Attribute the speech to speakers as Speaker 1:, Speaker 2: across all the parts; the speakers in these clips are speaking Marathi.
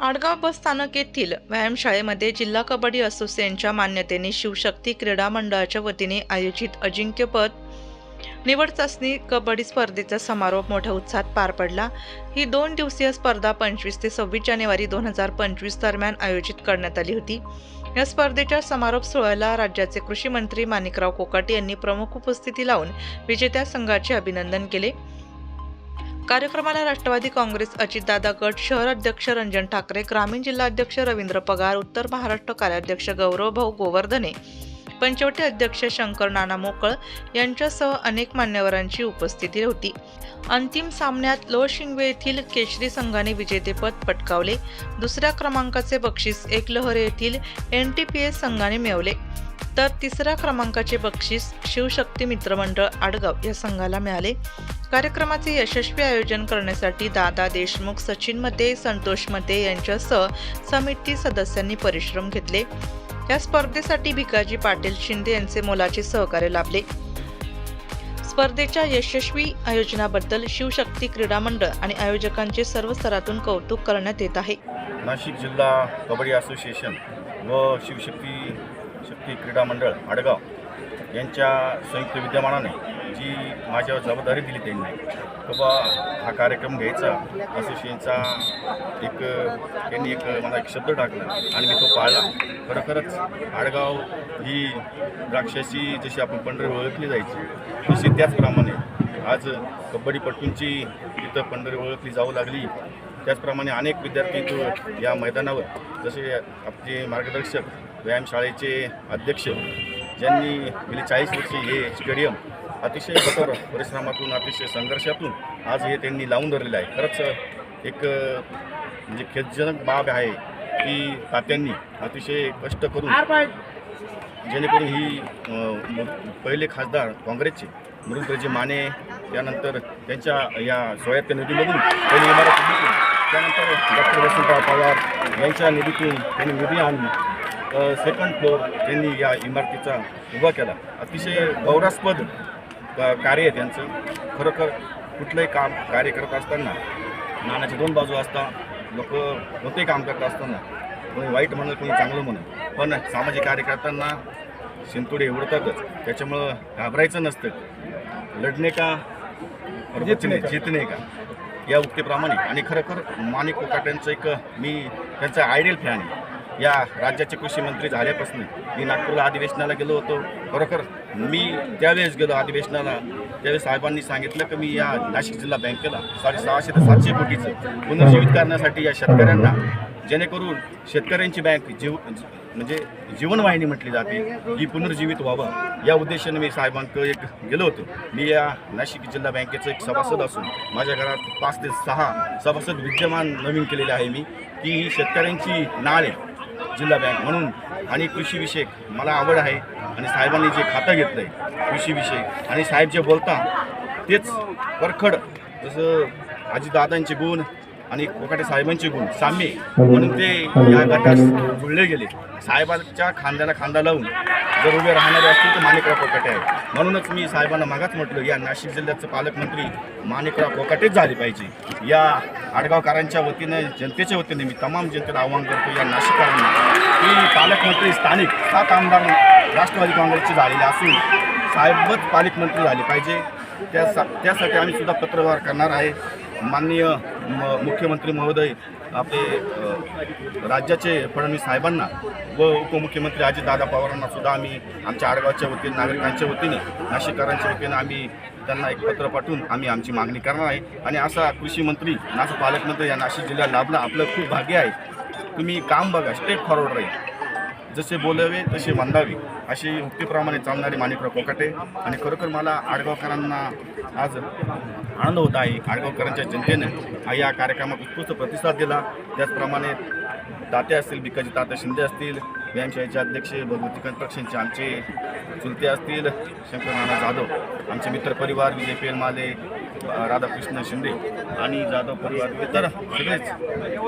Speaker 1: आडगाव बस स्थानक येथील व्यायामशाळेमध्ये जिल्हा कबड्डी असोसिएशनच्या मान्यतेने शिवशक्ती क्रीडा मंडळाच्या वतीने आयोजित अजिंक्यपद निवड चाचणी कबड्डी स्पर्धेचा समारोप मोठ्या उत्साहात पार पडला. ही दोन दिवसीय स्पर्धा पंचवीस ते सव्वीस जानेवारी दोन हजार पंचवीस दरम्यान आयोजित करण्यात आली होती. या स्पर्धेच्या समारोप सोहळ्याला राज्याचे कृषी मंत्री माणिकराव कोकाटे यांनी प्रमुख उपस्थिती लावून विजेत्या संघाचे अभिनंदन केले. कार्यक्रमाला राष्ट्रवादी काँग्रेस अजितदादा गट शहर अध्यक्ष रंजन ठाकरे ग्रामीण जिल्हाध्यक्ष रवींद्र पगार उत्तर महाराष्ट्र कार्याध्यक्ष गौरव भाऊ गोवर्धने पंचवटी अध्यक्ष शंकर नाना मोकळ यांच्यासह अनेक मान्यवरांची उपस्थिती होती. अंतिम सामन्यात लोहशिंगवे येथील केशरी संघाने विजेतेपद पटकावले. दुसऱ्या क्रमांकाचे बक्षीस एकलहरे येथील एन टी पी एस संघाने मिळवले. तर तिसऱ्या क्रमांकाचे बक्षीस शिवशक्ती मित्रमंडळ आडगाव या संघाला मिळाले. कार्यक्रमाचे यशस्वी आयोजन करण्यासाठी दादा देशमुख सचिन मते संतोष मते यांच्यासह समिती सदस्यांनी परिश्रम घेतले. या स्पर्धेसाठी भिकाजी पाटील शिंदे यांचे मोलाचे सहकार्य लाभले. स्पर्धेच्या यशस्वी आयोजनाबद्दल शिवशक्ती क्रीडा मंडळ आणि आयोजकांचे सर्व स्तरातून कौतुक करण्यात येत आहे.
Speaker 2: नाशिक जिल्हा कबड्डी असोसिएशन व शिवशक्ती शक्ती क्रीडा मंडळ आडगाव यांच्या संयुक्त विद्यमानाने जी माझ्यावर जबाबदारी दिली त्यांनी बाबा हा कार्यक्रम घ्यायचा. असोसिएशनचा एक त्यांनी एक मला एक शब्द टाकला आणि मी तो पाळला. खरोखरच आडगाव ही द्राक्षाची जशी आपण पंढरी ओळखली जायची तशी त्याचप्रमाणे आज कबड्डीपटूंची इथं पंढरी ओळखली जाऊ लागली. त्याचप्रमाणे अनेक विद्यार्थी इथं या मैदानावर जसे आपले मार्गदर्शक व्यायामशाळेचे अध्यक्ष ज्यांनी गेली चाळीस वर्षे हे स्टेडियम अतिशय कठोर परिश्रमातून अतिशय संघर्षातून आज हे त्यांनी लावून धरलेलं आहे. खरंच एक म्हणजे खेदजनक बाब आहे की तात्यांनी अतिशय कष्ट करून जेणेकरून ही पहिले खासदार काँग्रेसचे मृदुराजे माने त्यानंतर त्यांच्या या सोयाच्या निधीमधून त्यांनी इमारत त्यानंतर डॉक्टर वसंतराव पवार यांच्या निधीतून त्यांनी निधी आणून सेकंड फ्लोअर त्यांनी या इमारतीचा उभा केला. अतिशय गौरवास्पद कार्य आहे त्यांचं. खरोखर कुठलंही काम कार्य करत असताना नाण्याच्या दोन बाजू असतात लोक कोणतेही काम करत असताना कोणी वाईट म्हणत कोणी चांगलं म्हणत पण सामाजिक कार्य करताना शिंतोडे उडतातच. त्याच्यामुळं घाबरायचं नसतं. लढणे का बचणे जितणे का. या उक्तीप्रमाणे. आणि खरोखर माणिक कोकाट्यांचं एक मी त्यांचा आयडियल फॅन आहे. या राज्याचे कृषी मंत्री झाल्यापासून मी नागपूरला अधिवेशनाला गेलो होतो. खरोखर मी त्यावेळेस गेलो अधिवेशनाला. त्यावेळेस साहेबांनी सांगितलं की मी या नाशिक जिल्हा बँकेला साडेसहाशे ते सातशे कोटीचं पुनर्जीवित करण्यासाठी या शेतकऱ्यांना जेणेकरून शेतकऱ्यांची बँक जीव म्हणजे जीवनवाहिनी म्हटली जाते ही पुनर्जीवित व्हावं. या उद्देशाने मी साहेबांकडे एक गेलो होतो. मी या नाशिक जिल्हा बँकेचं एक सभासद असून माझ्या घरात पाच ते सहा सभासद विद्यमान नवीन केलेले आहे मी की ही शेतकऱ्यांची नाळ आहे जिल्हा बँक म्हणून आणि कृषीविषयक मला आवड आहे आणि साहेबांनी जे खातं घेतलं आहे कृषीविषयक आणि साहेब जे बोलता तेच परखड जसं आजीदादांचे गुण आणि कोकाटे साहेबांचे गुण साम्य. म्हणून ते या गटात जुळले गेले. साहेबांच्या खांद्याला खांदा लावून जर उभे राहणारे असतील तर माणिकराव कोकाटे आहे म्हणूनच मी साहेबांना मागाच म्हटलं या नाशिक जिल्ह्याचं पालकमंत्री माणिकराव कोकाटेच झाले पाहिजे. या आडगावकरांच्या वतीने जनतेच्या वतीने मी तमाम जनतेला आवाहन करतो या नाशिककरांना. की पालकमंत्री स्थानिक सात आमदार राष्ट्रवादी काँग्रेसचे झालेले असून साहेबच पालकमंत्री झाले पाहिजे. त्या त्यासाठी आम्ही सुद्धा पत्रव्यवहार करणार आहे. माननीय म मुख्यमंत्री महोदय आपले राज्याचे फडणवीस साहेबांना व उपमुख्यमंत्री अजितदादा पवारांना सुद्धा आम्ही आमच्या आडगावच्या वतीने नागरिकांच्या वतीने नाशिककरांच्या वतीने आम्ही त्यांना एक पत्र पाठवून आम्ही आमची मागणी करणार आहे. आणि असा कृषी मंत्री पालकमंत्री या नाशिक जिल्ह्यात लाभला आपलं खूप भाग्य आहे. तुम्ही काम बघा स्टेप फॉरवर्ड राहील. जसे बोलावे तसे मांडावे अशी उक्तीप्रमाणे चालणारे माणिकराव कोकाटे आणि खरोखर मला आडगावकरांना आज आनंद होत आहे. आडगावकरांच्या जनतेने या कार्यक्रमात उत्कृष्ट प्रतिसाद दिला. त्याचप्रमाणे दाते असतील भिकाजी तात्या शिंदे असतील व्यायामशाळेचे अध्यक्ष भगवती कन्स्ट्रक्शनचे आमचे चुलते असतील शंकर नाना जाधव आमचे मित्रपरिवार विजय पेलमाले राधाकृष्ण शिंदे आणि जाधव परिवार इतर सगळेच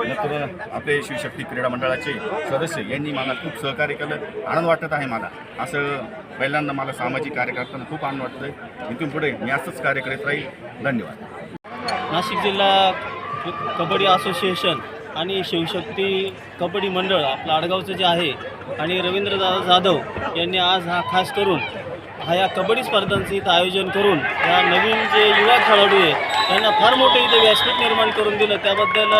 Speaker 2: मित्र आपले शिवशक्ती क्रीडा मंडळाचे सदस्य यांनी मला खूप सहकार्य केलं. आनंद वाटत आहे मला. असं पहिल्यांदा मला सामाजिक कार्य करताना खूप आनंद वाटतंय. इथून पुढे मी असंच कार्य करीत राहील. धन्यवाद.
Speaker 3: नाशिक जिल्हा कबड्डी असोसिएशन आणि शिवशक्ती कबड्डी मंडळ आपलं आडगावचं जे आहे आणि रवींद्रदादा जाधव यांनी आज हा खास करून हा या कबड्डी स्पर्धांचं इथं आयोजन करून या नवीन जे युवा खेळाडू आहे त्यांना फार मोठं इथं व्यासपीठ निर्माण करून दिलं. त्याबद्दल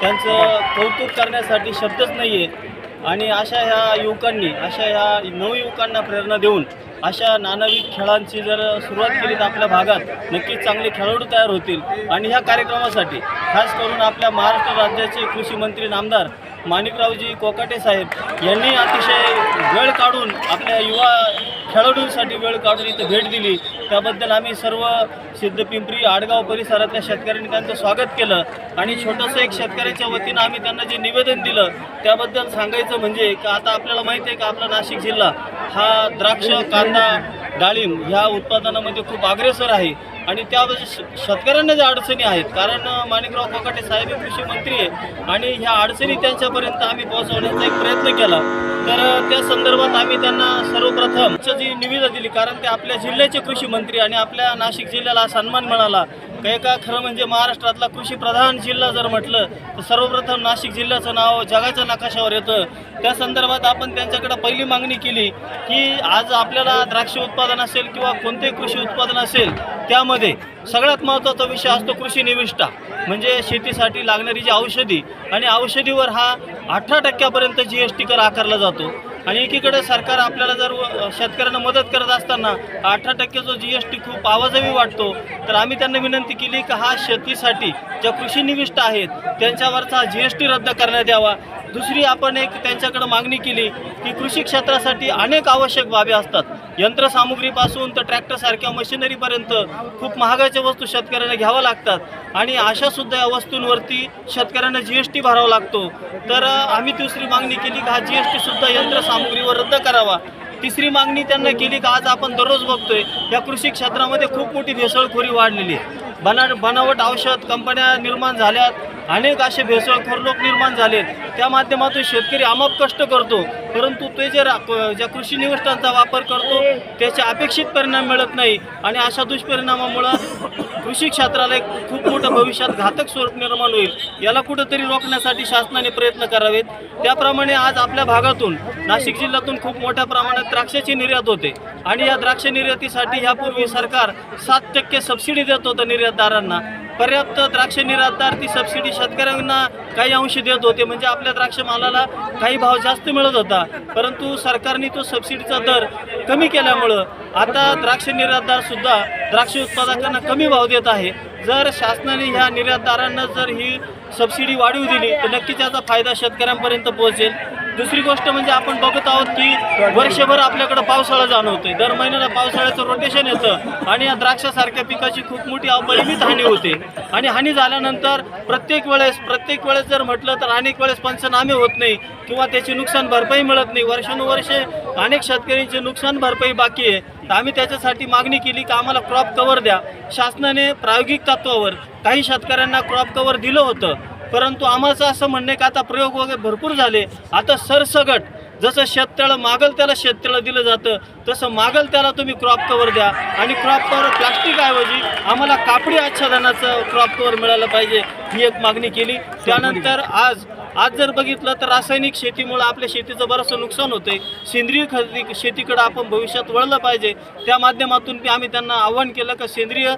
Speaker 3: त्यांचं कौतुक करण्यासाठी शब्दच नाही आहे आणि अशा ह्या युवकांनी अशा ह्या नवयुवकांना प्रेरणा देऊन अशा नानाविध खेळांची जर सुरुवात केली तर आपल्या भागात नक्कीच चांगले खेळाडू तयार होतील. आणि ह्या कार्यक्रमासाठी खास करून आपल्या महाराष्ट्र राज्याचे कृषी मंत्री नामदार माणिकरावजी कोकाटे साहेब यांनी अतिशय वेळ काढून आपल्या युवा खेळाडूंसाठी वेळ काढून इथं भेट दिली. त्याबद्दल आम्ही सर्व सिद्धपिंपरी आडगाव परिसरातल्या शेतकऱ्यांनी त्यांचं स्वागत केलं आणि छोटंसं एक शेतकऱ्याच्या वतीनं आम्ही त्यांना जे निवेदन दिलं त्याबद्दल सांगायचं म्हणजे का आता आपल्याला माहिती आहे का आपला नाशिक जिल्हा हा द्राक्ष कांदा डाळिंब ह्या उत्पादनामध्ये खूप अग्रेसर आहे. आणि त्यावेळेस शेतकऱ्यांना ज्या अडचणी आहेत कारण माणिकराव कोकाटे साहेब हे कृषी मंत्री आहे आणि ह्या अडचणी त्यांच्यापर्यंत आम्ही पोहोचवण्याचा एक प्रयत्न केला. तर त्या संदर्भात आम्ही त्यांना सर्वप्रथम जी निविदा दिली कारण ते आपल्या जिल्ह्याचे कृषी मंत्री आणि आपल्या नाशिक जिल्ह्याला सन्मान मिळाला. काय का खरं म्हणजे महाराष्ट्रातला कृषी प्रधान जिल्हा जर म्हटलं तर सर्वप्रथम नाशिक जिल्ह्याचं नाव जगाच्या नकाशावर येतं. त्या संदर्भात आपण त्यांच्याकडे पहिली मागणी केली की आज आपल्याला द्राक्ष उत्पादन असेल किंवा कोणतेही कृषी उत्पादन असेल त्यामध्ये सगळ्यात महत्त्वाचा विषय असतो कृषी निविष्ठा. म्हणजे शेतीसाठी लागणारी जी औषधी आणि औषधीवर हा अठरा टक्क्यापर्यंत जी एस टी कर आकारला जातो. आणि एकीकडे सरकार आपल्याला जर शेतकऱ्यांना मदत करत असताना अठरा टक्के जो जी एस टी खूप आवाजावी वाटतो तर आम्ही त्यांना विनंती केली की हा शेतीसाठी ज्या कृषी निविष्ट आहेत त्यांच्यावरचा जी एस टी रद्द करण्यात यावा. दुसरी आपण एक त्यांच्याकडे मागणी केली की कृषी क्षेत्रासाठी अनेक आवश्यक बाबी असतात. यंत्रसामुग्रीपासून तर ट्रॅक्टरसारख्या मशिनरीपर्यंत खूप महागाच्या वस्तू शेतकऱ्यांना घ्याव्या लागतात. आणि अशासुद्धा या वस्तूंवरती शेतकऱ्यांना जी एस टी भरावा लागतो. तर आम्ही दुसरी मागणी केली की हा जी एस टीसुद्धा सामग्रीवर रद्द करावा. तिसरी मागणी त्यांना केली का आज आपण दररोज बघतोय या कृषी क्षेत्रामध्ये खूप मोठी भेसळखोरी वाढलेली आहे. बना बनावट औषध कंपन्या निर्माण झाल्यात. अनेक असे भेसळखोर लोक निर्माण झालेत. त्या माध्यमातून शेतकरी आमाप कष्ट करतो. परंतु ते जे रा- ज्या कृषी निविष्ठांचा वापर करतो त्याचे अपेक्षित परिणाम मिळत नाही. आणि अशा दुष्परिणामामुळं कृषी क्षेत्राला एक खूप मोठं भविष्यात घातक स्वरूप निर्माण होईल. याला कुठंतरी रोखण्यासाठी शासनाने प्रयत्न करावेत. त्याप्रमाणे आज आपल्या भागातून नाशिक जिल्ह्यातून खूप मोठ्या प्रमाणात द्राक्षाची निर्यात होते. आणि या द्राक्ष निर्यातीसाठी यापूर्वी सरकार सात टक्के सबसिडी देत होतं निर्यात निर्यातदारांना पर्याप्त द्राक्ष निर्यातदार ती सबसिडी शेतकऱ्यांना काही अंश देत होते. म्हणजे आपल्या द्राक्ष मालाला काही भाव जास्त मिळत होता. परंतु सरकारने तो सबसिडीचा दर कमी केल्यामुळं आता द्राक्ष निर्यातदार सुद्धा द्राक्ष उत्पादकांना कमी भाव देत आहे. जर शासनाने ह्या निर्यातदारांना जर ही सबसिडी वाढवू दिली तर नक्कीच याचा फायदा शेतकऱ्यांपर्यंत पोहोचेल. दुसरी गोष्ट म्हणजे आपण बघत आहोत की वर्षभर आपल्याकडे पावसाळा जाणवतोय. दर महिन्याला पावसाळ्याचं रोटेशन येतं आणि या द्राक्षासारख्या पिकाची खूप मोठी अपरिमित हानी होते. आणि हानी झाल्यानंतर प्रत्येक वेळेस प्रत्येक वेळेस जर म्हटलं तर अनेक वेळेस पंचनामे होत नाही किंवा त्याची नुकसान भरपाई मिळत नाही. वर्षानुवर्षे अनेक शेतकऱ्यांची नुकसान भरपाई बाकी आहे. तर आम्ही त्याच्यासाठी मागणी केली की आम्हाला क्रॉप कव्हर द्या. शासनाने प्रायोगिक तत्वावर काही शेतकऱ्यांना क्रॉप कव्हर दिलं होतं. परंतु आम्हाचं असं म्हणणं आहे का आता प्रयोग वगैरे भरपूर झाले. आता सरसगट जसं शेततळं मागल त्याला शेततळं दिलं जातं तसं मागल त्याला तुम्ही क्रॉप कवर द्या. आणि क्रॉप कवर प्लास्टिकऐवजी आम्हाला कापडी आच्छादनाचं क्रॉप कवर मिळालं पाहिजे ही एक मागणी केली. त्यानंतर आज आज जर बघितलं तर रासायनिक शेतीमुळं आपल्या शेतीचं बरंचसं नुकसान होतंय. सेंद्रिय खरेदी शेतीकडं आपण भविष्यात वळलं पाहिजे. त्या माध्यमातून आम्ही त्यांना आव्हान केलं का सेंद्रिय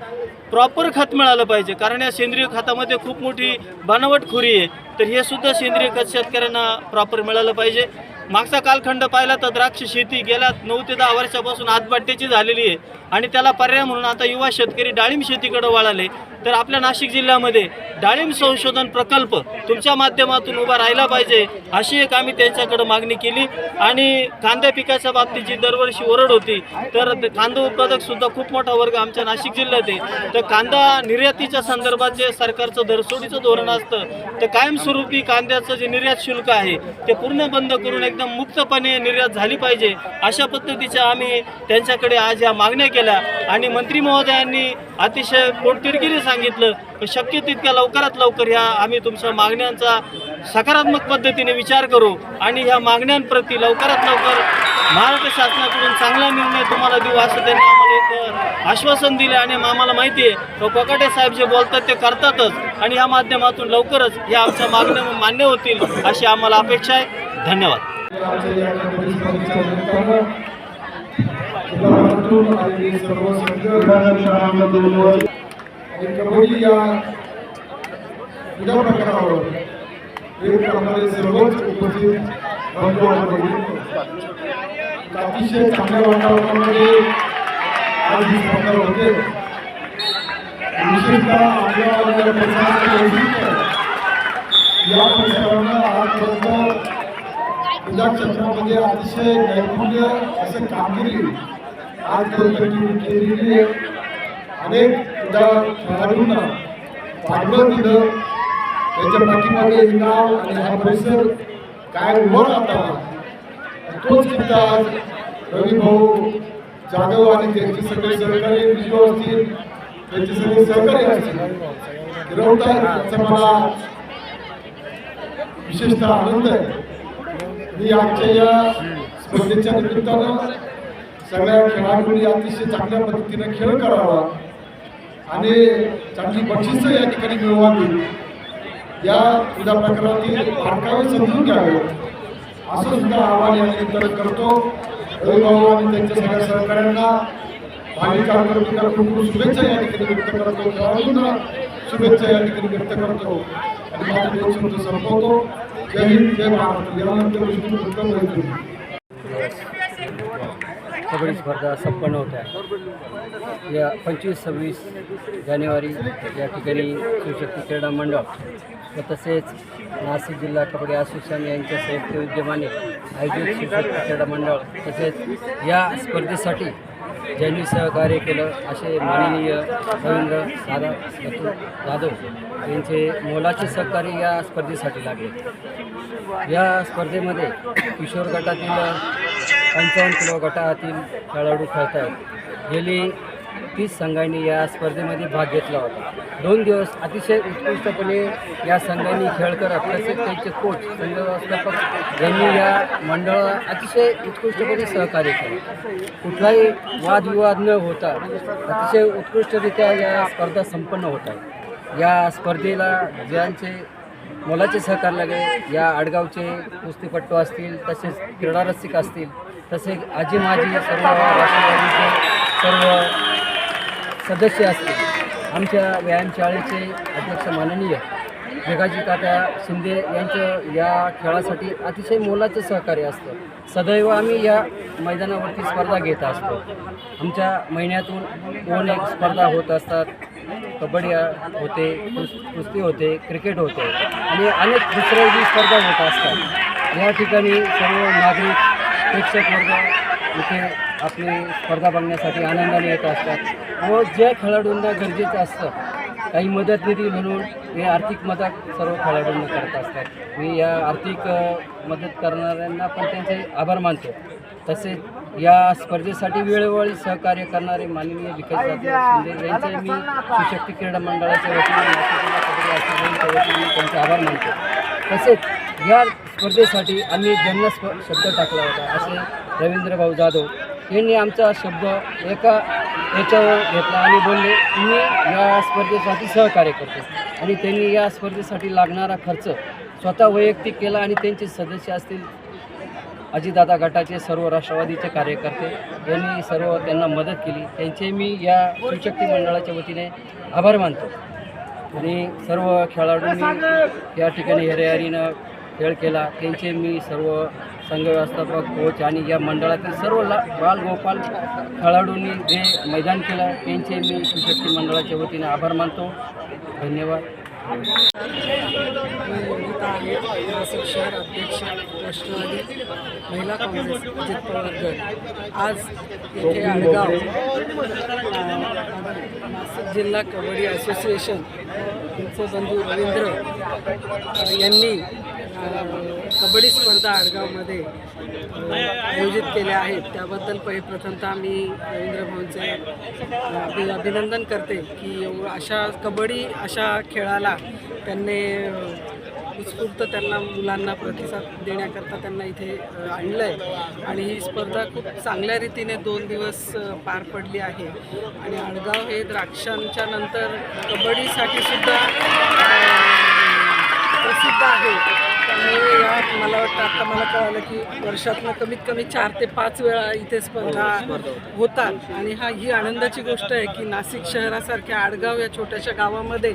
Speaker 3: प्रॉपर खत मिळालं पाहिजे. कारण या सेंद्रिय खतामध्ये खूप मोठी बनावटखोरी आहे. तर हे सुद्धा सेंद्रिय खत शेतकऱ्यांना प्रॉपर मिळालं पाहिजे. मागचा कालखंड पाहिला तर द्राक्ष शेती गेल्या नऊ ते दहा वर्षापासून आतबाट्याची झालेली आहे. आणि त्याला पर्याय म्हणून आता युवा शेतकरी डाळिंब शेतीकडे वळाले. तर आपल्या नाशिक जिल्ह्यामध्ये डाळिंब संशोधन प्रकल्प तुमच्या माध्यमातून उभा राहिला पाहिजे अशी एक आम्ही त्यांच्याकडे मागणी केली. आणि कांद्या पिकाच्या बाबतीत जी दरवर्षी ओरड होती तर कांदा उत्पादक सुद्धा खूप मोठा वर्ग आमच्या नाशिक जिल्ह्यात आहे. तर कांदा निर्यातीच्या संदर्भात जे सरकारचं दरसोडीचं धोरण असतं तर कायमस्वरूपी कांद्याचं जे निर्यात शुल्क आहे ते पूर्ण बंद करून एकदम मुक्तपणे निर्यात झाली पाहिजे. अशा पद्धतीच्या आम्ही त्यांच्याकडे आज या मागण्या केल्या. आणि मंत्री महोदयांनी अतिशय पोटतिडकीने सांगितलं की शक्य तितक्या लवकरात लवकर ह्या आम्ही तुमच्या मागण्यांचा सकारात्मक पद्धतीने विचार करू. आणि ह्या मागण्यांप्रती लवकरात लवकर महाराष्ट्र शासनाकडून चांगला निर्णय तुम्हाला देऊ असं त्यांनी आम्हाला एक आश्वासन दिले आणि आम्हाला माहिती आहे कोकाटे साहेब जे बोलतात ते करतातच. आणि या माध्यमातून लवकरच या आमच्या मागण्या मान्य होतील अशी आम्हाला अपेक्षा आहे. धन्यवाद.
Speaker 4: कबड्डी या प्रकारावर सर्वच उपस्थित अतिशय चांगल्या वातावरणामध्ये आज ही स्पर्धा होते विशेषतः आपल्या या आजपर्यंत क्रीडा क्षेत्रामध्ये अतिशय नैपुण्य असं कामगिरी आजपर्यंत केलेली आहे. अनेक क्रीडा खेळाडूंना पाठबळ दिलं. त्याच्या पाठीमागे हे गाव आणि हा परिसर काय उभं आता तोच किल्ला आज रवी भाऊ जाधव आणि त्यांचे सगळे सहकारी विजू असतील त्यांचे सगळे सहकारी असतील. गिरवतात याचा मला विशेषतः आनंद आहे. मी आजच्या या स्पर्धेच्या निमित्तानं सगळ्या खेळाडूंनी अतिशय चांगल्या पद्धतीने खेळ करावा आणि चांगली बक्षिसं या ठिकाणी मिळवावी. या क्रीडा प्रकारातील बारकावे समजून घ्यावे. असं सुद्धा आव्हान या निमित्तानं करतो. रविभाऊ आणि त्यांच्या सगळ्या सहकाऱ्यांना भाविकांना खूप खूप शुभेच्छा या ठिकाणी व्यक्त करतो. खेळाडूंना शुभेच्छा या ठिकाणी व्यक्त करतो. आणि संपवतो जय हिंद जय महाराष्ट्र यानंतर
Speaker 5: कबड्डी स्पर्धा संपन्न होत आहे या पंचवीस सव्वीस जानेवारी या ठिकाणी शिवशक्ती क्रीडा मंडळ व तसेच नाशिक जिल्हा कबड्डी असोसिएशन यांच्या संयुक्त विद्यमाने आयोजित शिवशक्ती क्रीडा मंडळ तसेच या स्पर्धेसाठी ज्यांनी सहकार्य केलं असे माननीय रवींद्र दादा दत्तू जाधव यांचे मोलाचे सहकार्य या स्पर्धेसाठी लागले. या स्पर्धेमध्ये किशोर गटातील पंचावन्न किलो गटातील खेळाडू खेळत आहेत गेली तीस संघांनी या स्पर्धेमध्ये भाग घेतला होता. दोन दिवस अतिशय उत्कृष्टपणे या संघांनी खेळ करत तसेच त्यांचे कोच संघ व्यवस्थापक यांनी या मंडळाला अतिशय उत्कृष्टपणे सहकार्य केले. कुठलाही वादविवाद न होता अतिशय उत्कृष्टरित्या या स्पर्धा संपन्न होत आहे. या स्पर्धेला ज्यांचे मोलाचे सहकार लागले या आडगावचे कुस्तीपट्टू असतील तसेच क्रीडारसिक असतील तसेच आजी माजी सर्व राष्ट्रवादीचे सर्व सदस्य असतील. आमच्या व्यायामशाळेचे अध्यक्ष माननीय जगाजी तात्या शिंदे यांचं या खेळासाठी अतिशय मोलाचं सहकार्य असतं. सदैव आम्ही या मैदानावरती स्पर्धा घेत असतो. आमच्या महिन्यातून दोन एक स्पर्धा होत असतात. कबड्डी होते कुस कुस्ती होते क्रिकेट होते आणि अनेक दुसऱ्याही स्पर्धा होत असतात. या ठिकाणी सर्व नागरिक प्रेक्षक वर्ग इथे आपली स्पर्धा बघण्यासाठी आनंदाने येत असतात. व ज्या खेळाडूंना गरजेचं असतं काही मदत निधी म्हणून हे आर्थिक मदत सर्व खेळाडूंना करत असतात. मी या आर्थिक मदत करणाऱ्यांना पण त्यांचे आभार मानतो. तसेच या स्पर्धेसाठी वेळोवेळी सहकार्य करणारे माननीय विकास शिंदे यांचे मी सुशक्ती क्रीडा मंडळाच्या वतीने वतीने त्यांचे आभार मानतो. तसेच या स्पर्धेसाठी आम्ही ज्यांना स्प शब्द टाकला होता असे रवींद्र भाऊ जाधव यांनी आमचा शब्द एका याच्यावर घेतला. आणि बोलले मी या स्पर्धेसाठी सहकार्य करतो. आणि त्यांनी या स्पर्धेसाठी लागणारा खर्च स्वतः वैयक्तिक केला आणि त्यांचे सदस्य असतील अजितदादा गटाचे सर्व राष्ट्रवादीचे कार्यकर्ते यांनी सर्व त्यांना मदत केली. त्यांचे मी या शिवशक्ती मंडळाच्या वतीने आभार मानतो. आणि सर्व खेळाडूंनी या ठिकाणी हेरेहरीनं खेळ केला. त्यांचे मी सर्व संघ व्यवस्थापक कोच आणि या मंडळातील सर्व ला बाल गोपाल खेळाडूंनी जे मैदान केलं त्यांचे मी शिवशक्ती मंडळाच्या वतीने आभार मानतो. धन्यवाद.
Speaker 6: शहर अध्यक्ष राष्ट्रवादी महिला काँग्रेस अजित पवार आज येथे आडगाव नाशिक जिल्हा कबड्डी असोसिएशन बंधू रवींद्र यांनी कबड्डी स्पर्धा आडगावमध्ये आयोजित केल्या आहेत. त्याबद्दल पहि प्रथमतः मी रवींद्र भाऊंचे अभिनंदन करते की अशा कबड्डी अशा खेळाला त्यांनी उत्स्फूर्त त्यांना मुलांना प्रतिसाद देण्याकरता त्यांना इथे आणलं आहे आणि ही स्पर्धा खूप चांगल्या रीतीने दोन दिवस पार पडली आहे. आणि आडगाव हे द्राक्षांच्या नंतर कबड्डीसाठी सुद्धा प्रसिद्ध आहे. त्यामुळे या मला वाटतं आता मला कळालं की वर्षातनं कमीत कमी चार ते पाच वेळा इथे स्पर्धा होतात. आणि हा ही आनंदाची गोष्ट आहे की नाशिक शहरासारख्या आडगाव या छोट्याशा गावामध्ये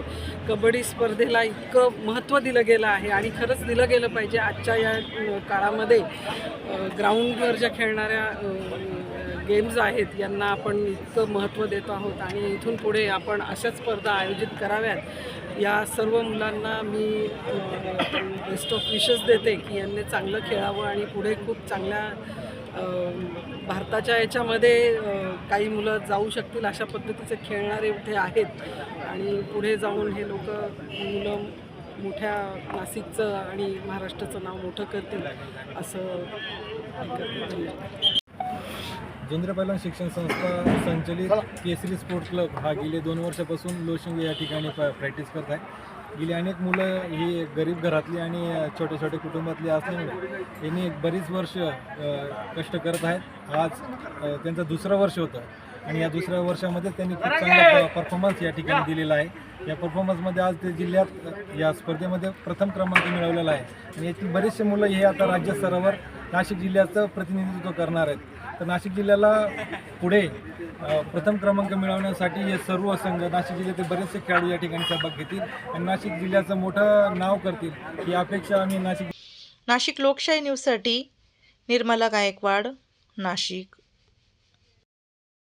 Speaker 6: कबड्डी स्पर्धेला इतकं महत्त्व दिलं गेलं आहे आणि खरंच दिलं गेलं पाहिजे आजच्या या काळामध्ये ग्राउंडवर ज्या खेळणाऱ्या गेम्स आहेत यांना आपण इतकं महत्त्व देतो आहोत आणि इथून पुढे आपण अशाच स्पर्धा आयोजित कराव्यात. या सर्व मुलांना मी बेस्ट ऑफ विशेस देते की यांनी चांगलं खेळावं आणि पुढे खूप चांगल्या भारताच्या याच्यामध्ये काही मुलं जाऊ शकतील अशा पद्धतीचे खेळणारे इथे आहेत. आणि पुढे जाऊन हे लोक मुलं मोठ्या नाशिकचं आणि महाराष्ट्राचं नाव मोठं करतील असं
Speaker 7: जोंद्रे पैलवान शिक्षण संस्था संचलित केसरी स्पोर्ट क्लब हा गेले दोन वर्षापासून लोशिंग या ठिकाणी प्रॅक्टिस करत आहे. गेली अनेक मुलं ही गरीब घरातली आणि अ, छोट्या छोट्या कुटुंबातली असल्यामुळे यांनी बरीच वर्ष कष्ट करत आहेत. आज त्यांचं दुसरं वर्ष होतं आणि या दुसऱ्या वर्षामध्ये त्यांनी खूप चांगला परफॉर्मन्स या ठिकाणी दिलेला आहे. या परफॉर्मन्समध्ये आज ते जिल्ह्यात या स्पर्धेमध्ये प्रथम क्रमांक मिळवलेला आहे. आणि यातील बरेचसे मुलं हे आता राज्य स्तरावर नाशिक जिल्ह्याचं प्रतिनिधित्व करणार आहेत. तर नाशिक जिल्ह्याला पुढे प्रथम क्रमांक मिळवण्यासाठी हे सर्व संघ नाशिक जिल्ह्यातील बरेचसे खेळाडू या ठिकाणी सहभाग घेतील आणि नाशिक जिल्ह्याचं मोठं नाव करतील ही अपेक्षा आम्ही नाशिक
Speaker 1: नाशिक लोकशाही न्यूजसाठी निर्मला गायकवाड नाशिक.